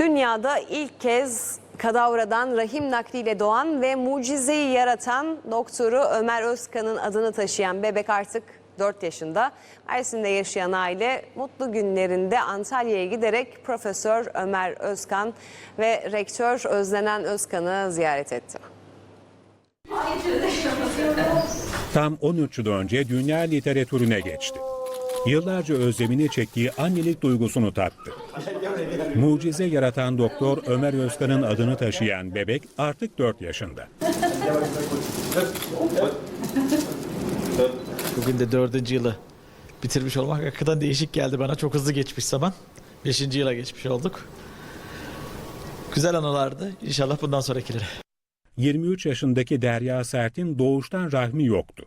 Dünyada ilk kez kadavradan rahim nakliyle doğan ve mucizeyi yaratan doktoru Ömer Özkan'ın adını taşıyan bebek artık 4 yaşında. Mersin'de yaşayan aile mutlu günlerinde Antalya'ya giderek Profesör Ömer Özkan ve Rektör Özlenen Özkan'ı ziyaret etti. Tam 13 yıl önce dünya literatürüne geçti. Yıllarca özlemini çektiği annelik duygusunu tattı. Mucize yaratan doktor Ömer Özkan'ın adını taşıyan bebek artık 4 yaşında. Bugün de dördüncü yılı bitirmiş olmak hakikaten değişik geldi bana. Çok hızlı geçmiş zaman. Beşinci yıla geçmiş olduk. Güzel anılardı. İnşallah bundan sonrakileri. 23 yaşındaki Derya Sert'in doğuştan rahmi yoktu.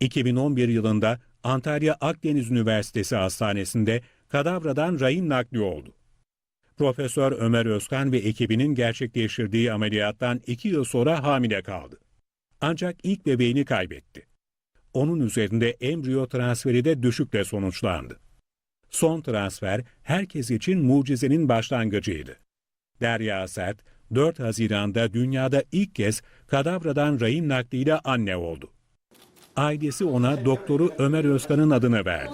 2011 yılında Antalya Akdeniz Üniversitesi Hastanesi'nde kadavradan rahim nakli oldu. Profesör Ömer Özkan ve ekibinin gerçekleştirdiği ameliyattan 2 yıl sonra hamile kaldı. Ancak ilk bebeğini kaybetti. Onun üzerinde embriyo transferi de düşükle sonuçlandı. Son transfer herkes için mucizenin başlangıcıydı. Derya Sert, 4 Haziran'da dünyada ilk kez kadavradan rahim nakliyle anne oldu. Ailesi ona doktoru Ömer Özkan'ın adını verdi.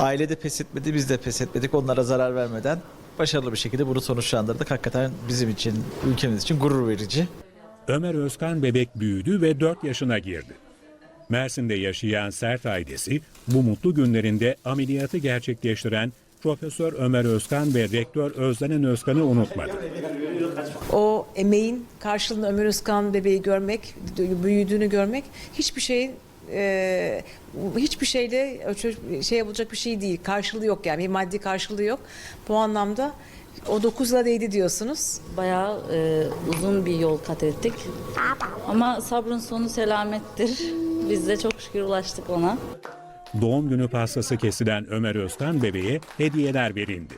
Aile de pes etmedi, biz de pes etmedik. Onlara zarar vermeden başarılı bir şekilde bunu sonuçlandırdık. Hakikaten bizim için, ülkemiz için gurur verici. Ömer Özkan bebek büyüdü ve 4 yaşına girdi. Mersin'de yaşayan Sert ailesi bu mutlu günlerinde ameliyatı gerçekleştiren Profesör Ömer Özkan ve Rektör Özlenen Özkan'ı unutmadı. O emeğin karşılığını Ömer Özkan bebeği görmek, büyüdüğünü görmek hiçbir şeyin e, hiçbir şeyle şey yapılacak bir şey değil. Karşılığı yok yani bir maddi karşılığı yok. Bu anlamda o 9 yıla değdi diyorsunuz. Bayağı e, uzun bir yol kat ettik. Ama sabrın sonu selamettir. Biz de çok şükür ulaştık ona. Doğum günü pastası kesilen Ömer Özkan bebeğe hediyeler verildi.